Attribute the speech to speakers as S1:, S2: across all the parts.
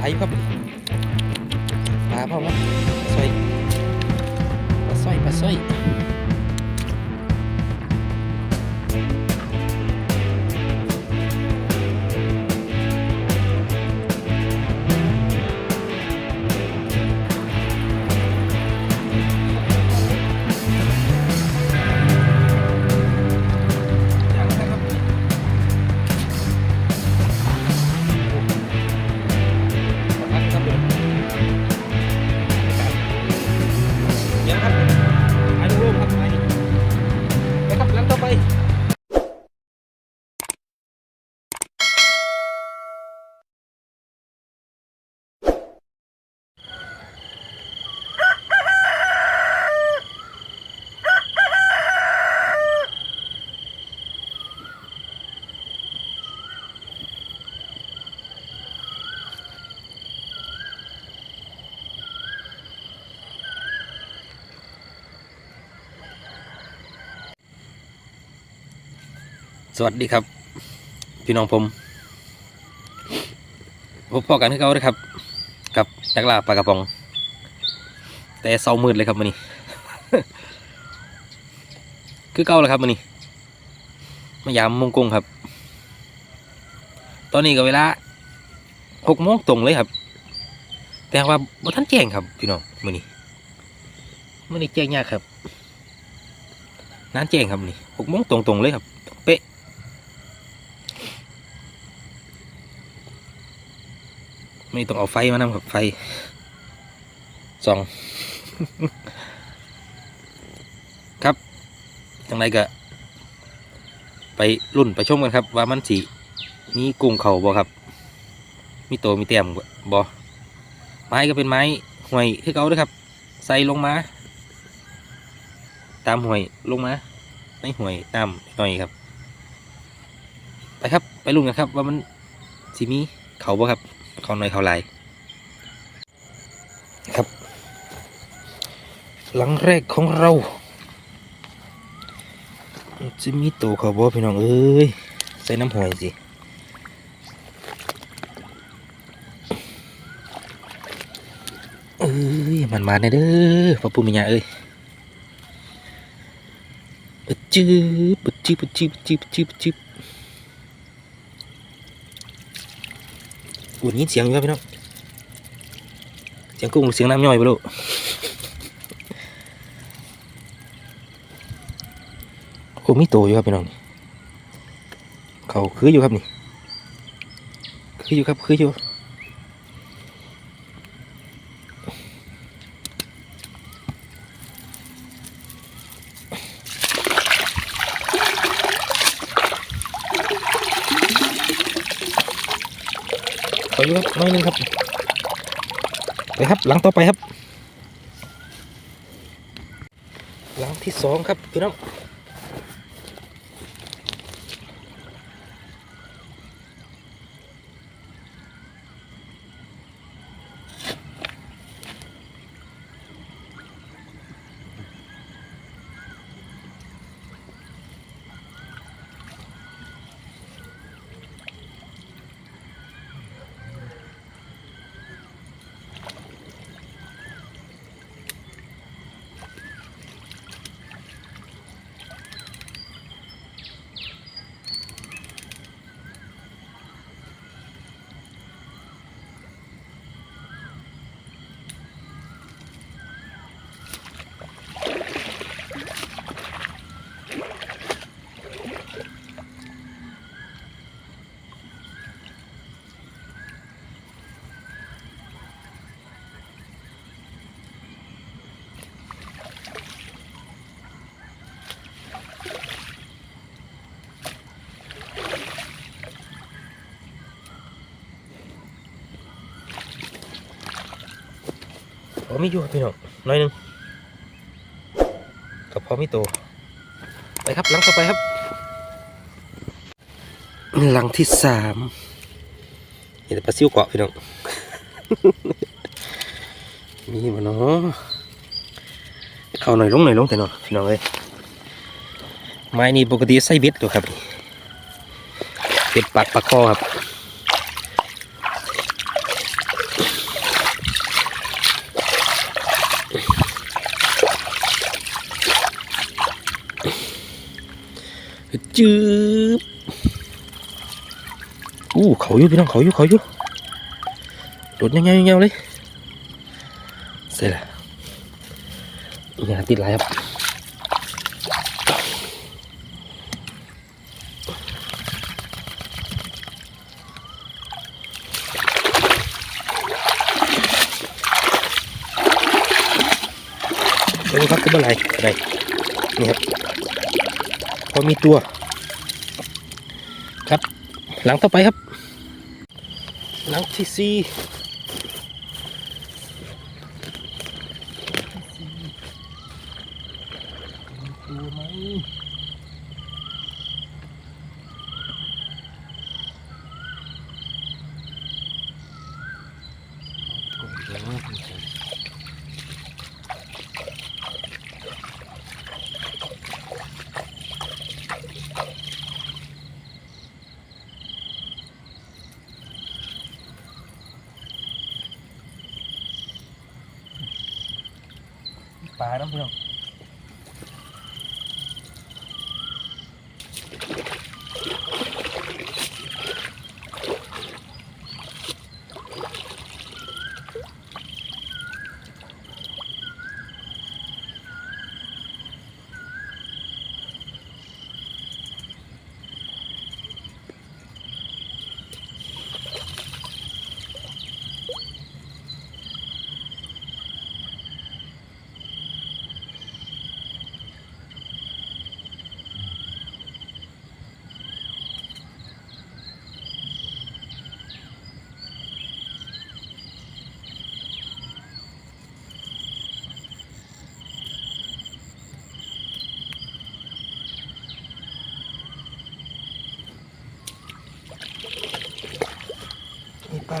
S1: ไหลายอยู่ครับปลาเปล่าวะสร้อยปลาสร้อยปลาสร้อย วัสดีครับ พี่น้องผมพบพ่อกันที่เขาเลยครับ กับนักล่าปลากระป๋อง แต่เศร้ามืดเลยครับมันนี้คือเก่าแล้วครับมันนี้มายามมงกงครับ ตอนนี้ก็เวลาหกโมงตรงเลยครับ แต่ว่าบ่ท่านแจ้งครับ พี่น้องมันนี้มันนี้แจ้งยากครับนั้นแจ้งครับมื้อนี่หกโมงตรงๆเลยครับเป๊ะ ไม่ต้องเอาไฟมานำครับไฟส่อง ครับจังไรก็ไปรุ่นไปชมกันครับ ว่ามันสีมีกุ้งเขาบ่ครับ มีโตมีเตียมบ่ไม้ก็เป็นไม้ห่วยคือเขาด้วยครับ ใส่ลงมา ตามห่วยลงมาในห่วยน้ำหน่อยครับ ไปครับไปลุ้นกันครับ ว่ามันสีมีเขาบ่ครับ เขาน่อยเขาหลายครับ หลังแรกของเราจะมีตัวเขาบ่พี่น้องเอ้ยใส่น้ำหอยสิเอ้ยมันมาแน่เด้อพ่อปู่มิญาเอ้ยอึดจืบอึดจืบอึดจืบอึดจืบอึดจืบอึดจืบ อุ่นยินเสียงอยู่ครับพี่น้องเสียงกุ้งเสียงน้ำย่อยไปลูกโอ้มีโตอยู่ครับพี่น้องเขาคืออยู่ครับนี่คืออยู่ครับคืออยู่เขาอยู่ครับน้อยหนึงครับไป ครับหลังต่อไปครับ หลังที่สองครับพี่น้อง มีอยู่พี่น้องน้อยนึงกับพอมีโตไปครับหลังต่อไปครับหลังที่สามเห็นแต่ปลาซิวเกาะพี่น้องมีมาเนาะเข้าหน่อยลงหน่อยลงแต่เนาะพี่น้องเอ้ยไม้นี่ปกติใส่เบ็ดตัวครับเบ็ดปักปลาคอครับ จืบอู้เขาอยู่พี่น้องเขาอยู่เขาอยู่โดดยังไงยังไงเลยเสร็จละอย่าติดไรครับดูครับคืออะไรอะไรนี่ครับพอมีตัว หลังต่อไปครับ หลังที่สี่ตัวไหมปลา น้ำพี่น้อง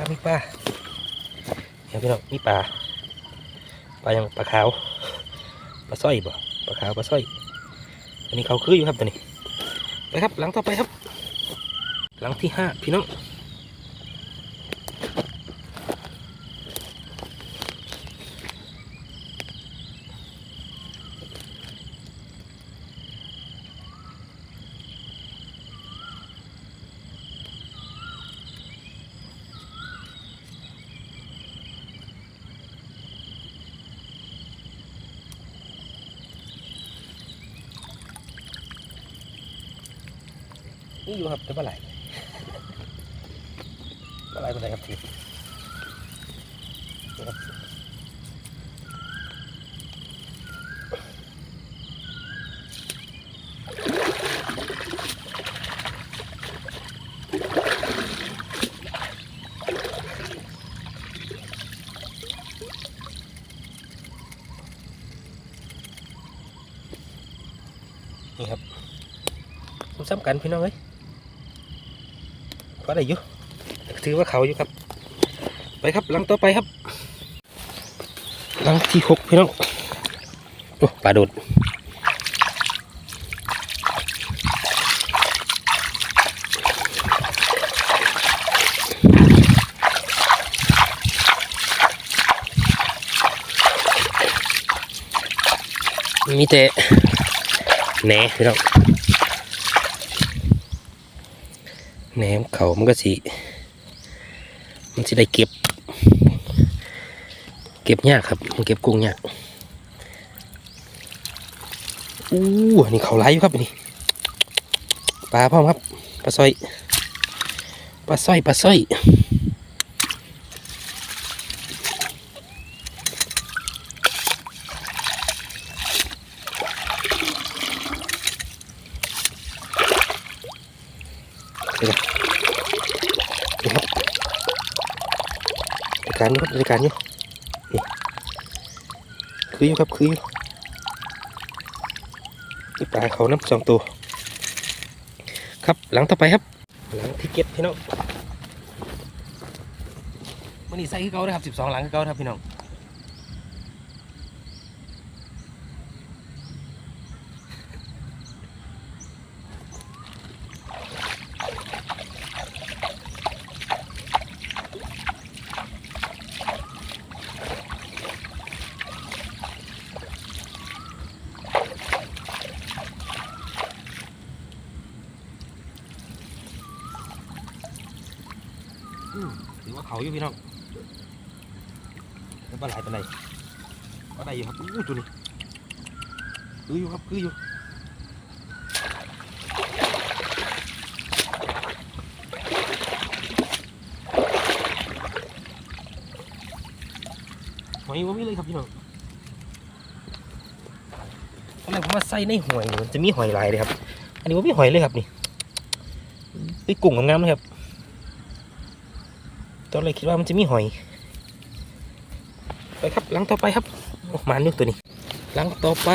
S1: มีปลามีปลาเดี๋ยวพี่น้องมีปลาปลายังปลาขาวปลาสร้อยบ่ปลาขาวปลาสร้อยอันนี้เขาคืออยู่ครับตัวนี้ไปครับหลังต่อไปครับ หลังที่ห้าพี่น้อง นี่อยู่ครับแต่ปลาไหลปลาไหลปลาไหลครับที นี่ครับนี่ครับซ้ำกันพี่น้องเอ้ยพอได้อยู่ถือว่าเขาอยู่ครับ ไปครับหลังต่อไปครับ ลังที่หกพี่น้องโอ้ปลาโดดมีแต่แหนพี่น้องแหนมเขามันก็สิ มันสิได้เก็บ ก็บยากครับมันเก็บกุ้งยากอู้นี่เขาไล่อยู่ครับนี่ปลาพ่อมครับปลาสร้อยปลาสร้อยปลาสร้อยรายการอยู่ครับรายการนี่ คืออยู่ครับคืออยู่นี่ปลาเขาน้ำสองตัว ครับหลังต่อไปครับ หลังที่เก็บพี่น้องมันนี่ใส่คือเขาได้ครับสิบสองหลังคือเขาครับพี่น้อง เขาอยู่พี่น้องแล้วปลาไหลตัวไหนปลาไหลอยู่ครับอู้ตัวนี้คืออยู่ครับคืออยู่หอยว่ามีเลยครับพี่น้องอนแรผมว่าใส่ในหอยนี่มันจะมีหอยลายเลยครับ อันนี้ว่ามีหอยเลยครับนี่นี่กุ้งงามๆเลยครับ ตอนแรกคิดว่ามันจะมีหอย ไปครับหลังต่อไปครับโอ้มานึกตัวนี้หลังต่อไป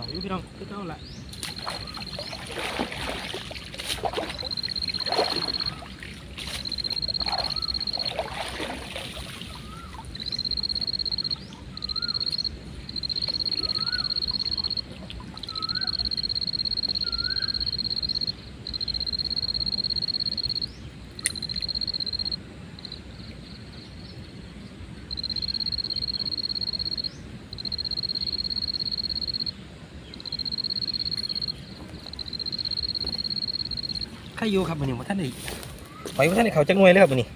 S1: เอยู่พี่น้องคือเก่าละใครอยู่ครับวันนี้ว่าท่านได้หอยว่าท่านได้เขาจักหน่วยเลยครับวันนี้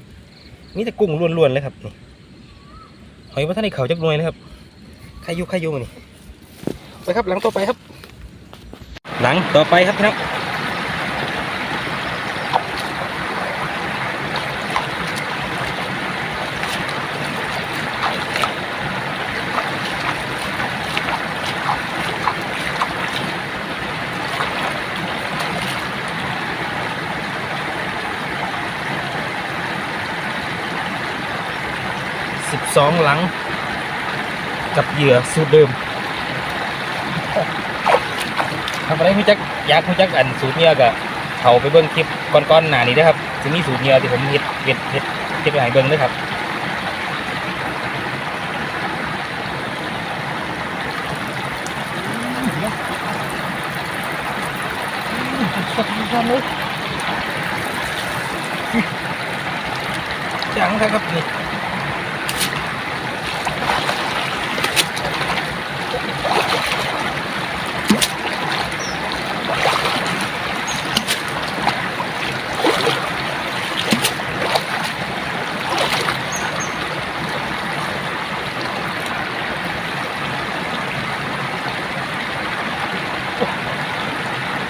S1: มีแต่กุ้งล้วนๆเลยครับนี่หอยว่าท่านได้เขาจักหน่วยเลยครับใครอยู่ใครอยู่วันนี้ไปครับหลังต่อไปครับ หลังต่อไปครับพี่น้อง สองหลัง กับเหยื่อสูตรเดิมทำอะไรคุณจักอยากคุณจักอันสูตรเนี้ยก็เขาไปเบิ้งคลิปก่อนๆหนานี้นะครับจะมีสูตรเนี้ยที่ผมเฮ็ดเฮ็ดเฮ็ดเฮ็ดไปให้เบิ้งด้วยครับจังครับนี่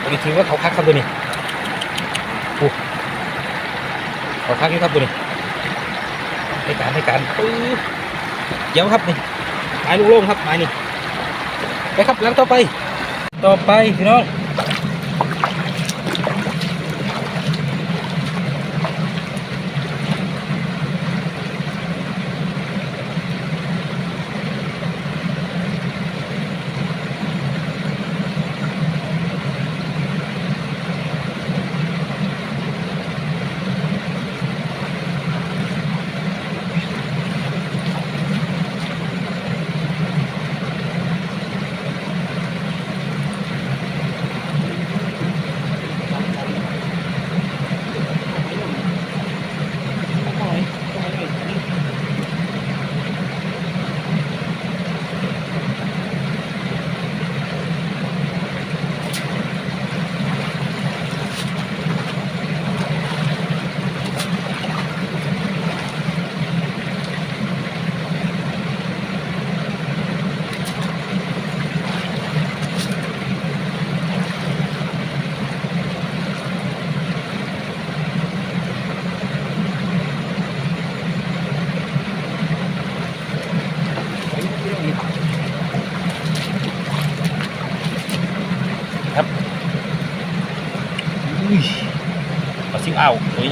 S1: ตัวนี้ถือว่าเขาคักครับตัวนี้โอ้เขาคักอยู่ครับตัวนี้ให้การให้การปื้อเดี๋ยวครับนี่ไม้ลูกโล่งครับไม้นี่ ไปครับหลังต่อไป ต่อไปพี่น้อง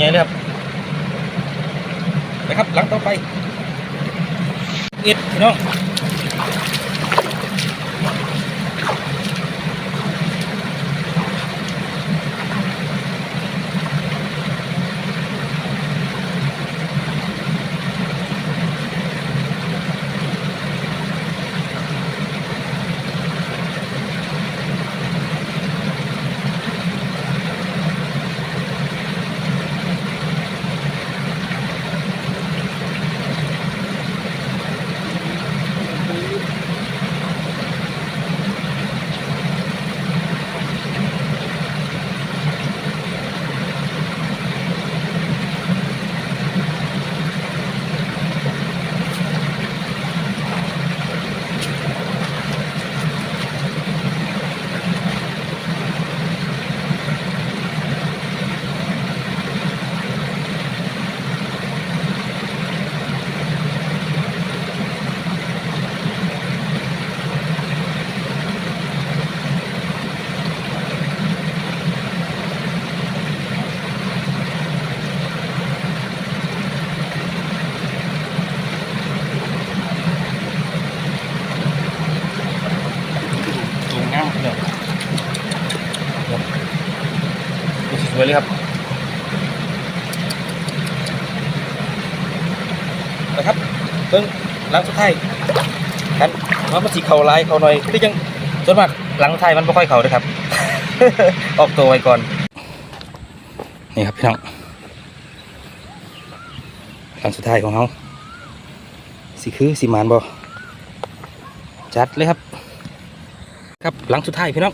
S1: หญ่เลยครับนะครับหลังต่อไปเอ็ดพี่น้อง สวยเลยครับนะครับเพิ่ง หลังสุดท้ายกันว่ามันสีเข่าลายเข่าหน่อยคือยังส่วนมากหลังสุดท้ายมันไม่ค่อยเข่าเลยครับ ออกตัวไว้ก่อน นี่ครับพี่น้องหลังสุดท้ายของเขาสีคือสีมานบอจัดเลยครับ ครับหลังสุดท้ายพี่น้อง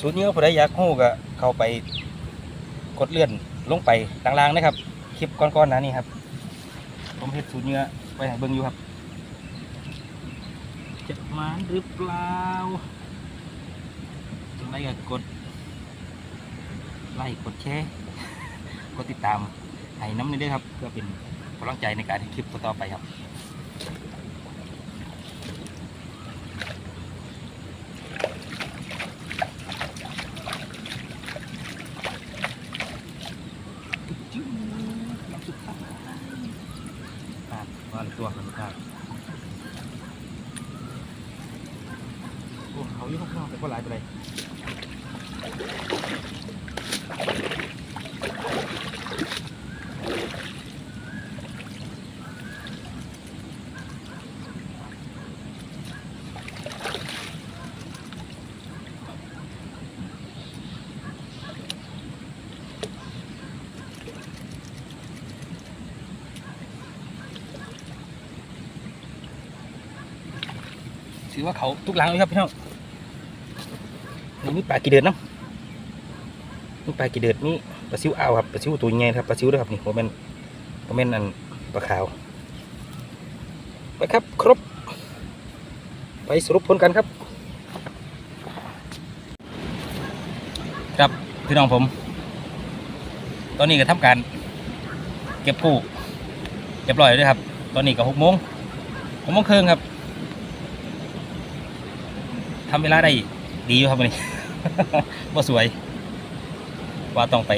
S1: สูตรนี้ก็พอได้อยากหู้ก็เข้าไปกดเลื่อนลงไปล่างๆนะครับ คลิปก้อนๆนะนี่ครับ ผมเห็ดสูตรเนื้อไปให้เบิ่งอยู่ครับจะมานหรือเปล่าตรงไรก็กด ไลค์กดแชร์กดติดตามให้น้ำนี้ด้วยครับเพื่อเป็นกำลังใจในการที่คลิปต่อๆไปครับ จิ้วน้ำสุดท้ายอะมาเลยตัวกันครับโอ้เขาอยู่ข้างนอกแต่ก็หลายไปเลย ถือว่าเขาทุกหลังเลยครับพี่น้องนี่มีปลากี่เดือนเนาะมีปลากี่เดือนนี่ปลาซิวอ่าวครับปลาซิวตัวใหญ่ครับปลาซิวด้วยครับนี่ผมเป็นผมเป็นอันปลาขาวไปครับครบ ไปสรุปผลกันครับ ครับพี่น้องผม ตอนนี้ก็ทำการ เก็บกู้เรียบร้อยเลยครับ ตอนนี้ก็หกโมงหกโมงครึ่งครับ ทำเวลาได้ดีอยู่ครับวันนี้ ว่าสวย ว่าต้องไป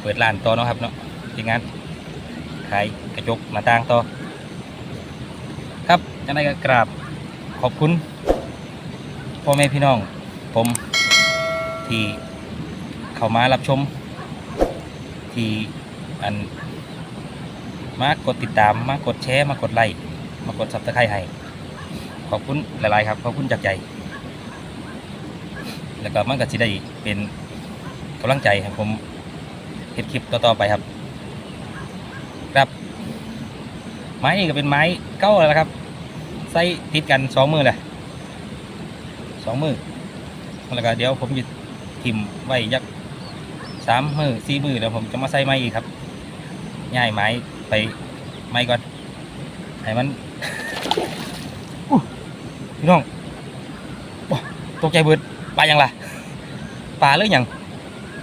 S1: เปิดร้านต่อเนาะครับเนาะที่งานขายกระจกหน้าต่างต่อ ครับยังไงก็กราบขอบคุณพ่อแม่พี่น้อง ผมที่เข้ามารับชม ที่อันมากดติดตามมากดแชร์มากดไลค์มากดซับสไครต์ให้ ขอบคุณหลาย ๆ ครับ ขอบคุณจากใจ แล้วก็มันก็สิได้เป็นกำลังใจให้ผมเฮ็ดคลิปต่อๆไปครับ ครับ ไม้นี่ก็เป็นไม้เก้าแล้วครับใส่ติดกันสองมือเลยสองมือแล้วก็เดี๋ยวผมจะทิมไว้ยักสามมือสี่มือแล้วผมจะมาใส่ไม้อีกครับง่ายไม้ไปไม้ก่อนให้มันพี่น้องตกใจเบิดไปยังล่ะ ปลาหรือยัง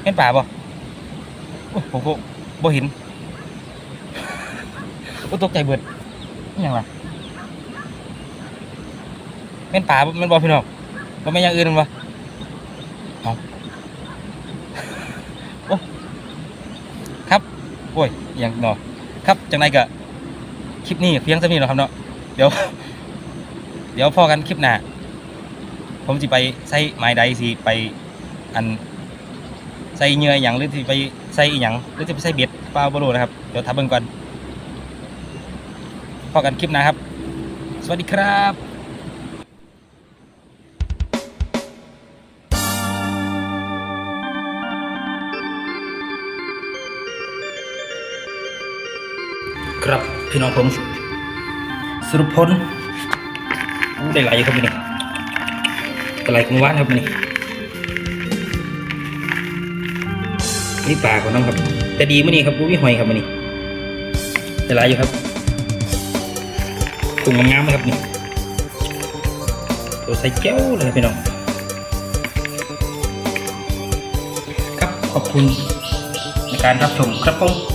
S1: เป็นปลาบ่ผมก็บ่เห็นโอ้ตกใจเบิดอิหยังล่ะเป็นปลาบ่แมันบ่พี่น้องบ่แม่นอย่างอื่นแมันบ่เอาโอ้ครับ โอ้ยอหยังเนาะครับจังไดก็คลิปนี้เพียงเท่านี้เนาะครับเนาะ เดี๋ยว เดี๋ยวพอกันคลิปหน้า ผมสิไปใส่ไม้ใดสิไป อันใส่เงื่ออย่างหรือสิไปใส่อหย่างหรือจะไปใส่เบ็ดเปล่าบรูนะครับเดี๋ยวทับเบิ่งก่อนพอกันคลิปน้าครับ สวัสดีครับครับพี่น้องผมสรุปผลอู้ได้หลายอยู่ครับนี่ปลาไหลของว่านครับนี่ นี่ปลาของน้องครับ แต่ดีมื่อนี้ครับอู้มีหอยครับมื่อนี้ได้หลายอยู่ครับตุ่มงามๆนะครับนี่ตัวใส่แก้วเลยพี่น้อง ครับขอบคุณในการรับชมครับผม